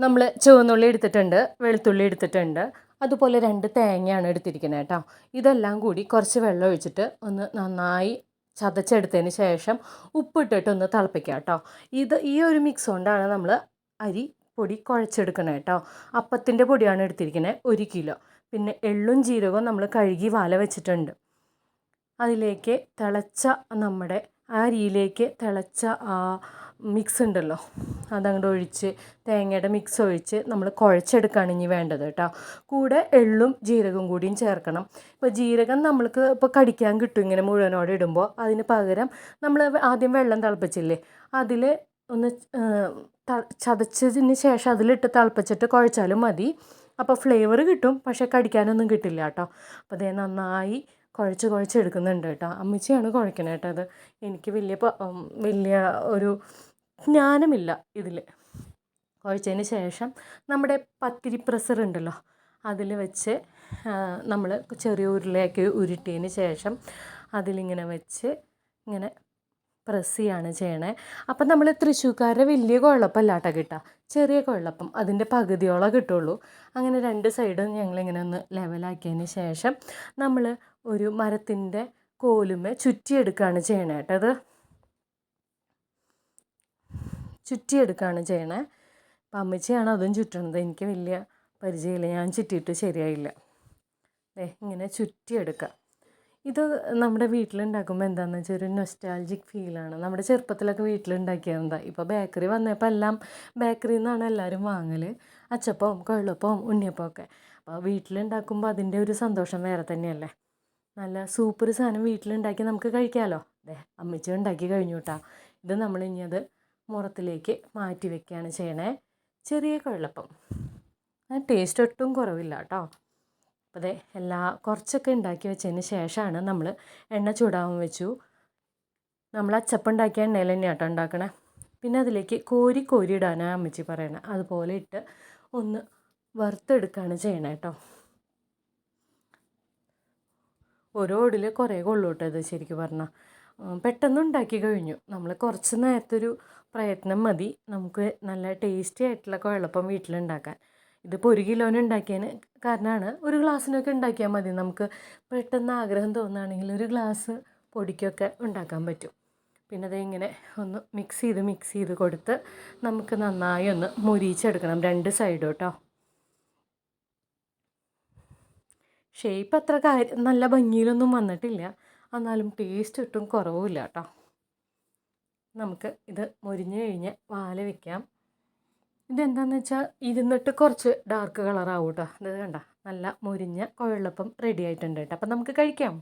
നമ്മൾ ചുവന്നുള്ളി എടുത്തിട്ടുണ്ട് വെളുത്തുള്ളി എടുത്തിട്ടുണ്ട്. അതുപോലെ രണ്ട് തേങ്ങയാണ് എടുത്തിരിക്കുന്നത് കേട്ടോ. ഇതെല്ലാം കൂടി കുറച്ച് വെള്ളം ഒഴിച്ചിട്ട് ഒന്ന് നന്നായി ചതച്ചെടുത്തതിന് ശേഷം ഉപ്പിട്ടിട്ട് ഒന്ന് തിളപ്പിക്കുക കേട്ടോ. ഇത് ഈ ഒരു മിക്സ് കൊണ്ടാണ് നമ്മൾ അരി പൊടി കുഴച്ചെടുക്കണം കേട്ടോ. അപ്പത്തിന്റെ പൊടിയാണ് എടുത്തിരിക്കുന്നത് ഒരു കിലോ. പിന്നെ എള്ളും ജീരകവും നമ്മൾ കഴുകി വാല വെച്ചിട്ടുണ്ട്. അതിലേക്ക് തിളച്ച നമ്മുടെ ആ അരിയിലേക്ക് തിളച്ച മിക്സ് ഉണ്ടല്ലോ അതങ്ങോട്ട് ഒഴിച്ച് തേങ്ങയുടെ മിക്സ് ഒഴിച്ച് നമ്മൾ കുഴച്ചെടുക്കുകയാണ് ഇനി വേണ്ടത് കേട്ടോ. കൂടെ എള്ളും ജീരകവും കൂടിയും ചേർക്കണം. ഇപ്പോൾ ജീരകം നമ്മൾക്ക് ഇപ്പോൾ കടിക്കാൻ കിട്ടും ഇങ്ങനെ മുഴുവനോടെ ഇടുമ്പോൾ അതിന് പകരം നമ്മൾ ആദ്യം വെള്ളം തിളപ്പിച്ചില്ലേ? അതിൽ ഒന്ന് ചതച്ചതിന് ശേഷം അതിലിട്ട് തിളപ്പിച്ചിട്ട് കുഴച്ചാലും മതി. അപ്പോൾ ഫ്ലേവർ കിട്ടും പക്ഷേ കടിക്കാനൊന്നും കിട്ടില്ല കേട്ടോ. അപ്പോൾ അതേ നന്നായി കുഴച്ച് കുഴച്ചെടുക്കുന്നുണ്ട് കേട്ടോ. അമ്മച്ചിയാണ് കുഴക്കണത് കേട്ടോ അത്. എനിക്ക് വലിയ വലിയ ഒരു ജ്ഞാനമില്ല ഇതിൽ കുഴച്ചതിന് ശേഷം നമ്മുടെ പത്തിരി പ്രസർ ഉണ്ടല്ലോ അതിൽ വെച്ച് നമ്മൾ ചെറിയ ഉരുളയാക്കി ഉരുട്ടിയതിന് ശേഷം അതിലിങ്ങനെ വെച്ച് ഇങ്ങനെ പ്രസ് ചെയ്യാണ്. ചെയ്യണേ അപ്പം നമ്മൾ തൃശ്ശൂർക്കാരുടെ വലിയ കുഴപ്പമല്ല കേട്ടോ. കിട്ടുക ചെറിയ കുഴപ്പം. അതിന്റെ പകുതിയോളം കിട്ടുള്ളൂ. അങ്ങനെ രണ്ട് സൈഡും ഞങ്ങളിങ്ങനെ ഒന്ന് ലെവലാക്കിയതിന് ശേഷം നമ്മൾ ഒരു മരത്തിന്റെ കോലുമേ ചുറ്റിയെടുക്കുകയാണ് ചെയ്യണേ കേട്ടോ ചുറ്റിയെടുക്കുകയാണ് ചെയ്യണേ. അപ്പം അമ്മച്ചിയാണ് അതും ചുറ്റണത്. എനിക്ക് വലിയ പരിചയമില്ല. ഞാൻ ചുറ്റിയിട്ട് ശരിയായില്ല. ഇങ്ങനെ ചുറ്റിയെടുക്കുക ഇത് നമ്മുടെ വീട്ടിലുണ്ടാക്കുമ്പോൾ എന്താണെന്ന് വെച്ചാൽ ഒരു നൊസ്റ്റാൾജിക് ഫീലാണ് നമ്മുടെ ചെറുപ്പത്തിലൊക്കെ വീട്ടിലുണ്ടാക്കിയതാ ഇപ്പോൾ ബേക്കറി വന്നപ്പോൾ എല്ലാം ബേക്കറിയിൽ നിന്നാണ് എല്ലാവരും വാങ്ങൽ അച്ചപ്പവും കൊഴലപ്പവും ഉണ്ണിയപ്പവും ഒക്കെ. അപ്പോൾ വീട്ടിലുണ്ടാക്കുമ്പോൾ അതിന്റെ ഒരു സന്തോഷം വേറെ തന്നെയല്ലേ? നല്ല സൂപ്പർ സാധനം വീട്ടിലുണ്ടാക്കി നമുക്ക് കഴിക്കാമല്ലോ അതെ അമ്മച്ചി ഉണ്ടാക്കി കഴിഞ്ഞു കേട്ടോ ഇത് നമ്മളിനി അത് മുറത്തിലേക്ക് മാറ്റി വെക്കുകയാണ് ചെയ്യണേ. ചെറിയ കുഴലപ്പം ടേസ്റ്റ് ഒട്ടും കുറവില്ല കേട്ടോ അതെ എല്ലാ കുറച്ചൊക്കെ ഉണ്ടാക്കി വെച്ചതിന് ശേഷമാണ് നമ്മൾ എണ്ണ ചൂടാവും വെച്ചു. നമ്മൾ അച്ചപ്പുണ്ടാക്കിയ എണ്ണയിൽ തന്നെ ആട്ടോ ഉണ്ടാക്കണേ. പിന്നെ അതിലേക്ക് കോരി കോരി ഇടാനാണ് അമ്മച്ചി പറയണേ. അതുപോലെ ഇട്ട് ഒന്ന് വറുത്തെടുക്കുകയാണ് ചെയ്യണേ കേട്ടോ ഓരോ ഓടിൽ കുറേ കൊള്ളു കേട്ടോ ഇത് ശരിക്കും പറഞ്ഞാൽ പെട്ടെന്ന് ഉണ്ടാക്കി കഴിഞ്ഞു. നമ്മൾ കുറച്ച് നേരത്തൊരു പ്രയത്നം മതി. നമുക്ക് നല്ല ടേസ്റ്റി ആയിട്ടുള്ള കുഴപ്പം വീട്ടിലുണ്ടാക്കാൻ. ഇതിപ്പോൾ ഒരു കിലോന് ഉണ്ടാക്കിയതിന് കാരണമാണ് ഒരു ഗ്ലാസ്സിനൊക്കെ ഉണ്ടാക്കിയാൽ മതി. നമുക്ക് പെട്ടെന്ന് ആഗ്രഹം തോന്നുകയാണെങ്കിൽ ഒരു ഗ്ലാസ് പൊടിക്കൊക്കെ ഉണ്ടാക്കാൻ പറ്റും. പിന്നെ അതിങ്ങനെ ഒന്ന് മിക്സ് ചെയ്ത് മിക്സ് ചെയ്ത് കൊടുത്ത് നമുക്ക് നന്നായി ഒന്ന് മുരിച്ചെടുക്കണം രണ്ട് സൈഡും കേട്ടോ ഷേപ്പ് അത്ര കാര്യം നല്ല ഭംഗിയിലൊന്നും വന്നിട്ടില്ല. എന്നാലും ടേസ്റ്റ് ഒട്ടും കുറവുമില്ല കേട്ടോ നമുക്ക് ഇത് മുരിഞ്ഞു കഴിഞ്ഞ് വാല വെക്കാം. ഇതെന്താണെന്ന് വെച്ചാൽ ഇരുന്നിട്ട് കുറച്ച് ഡാർക്ക് കളറാവും കേട്ടോ ഇത് കണ്ട നല്ല മുരിഞ്ഞ കുഴലപ്പം റെഡി ആയിട്ടുണ്ട് കേട്ടോ. അപ്പം നമുക്ക് കഴിക്കാം.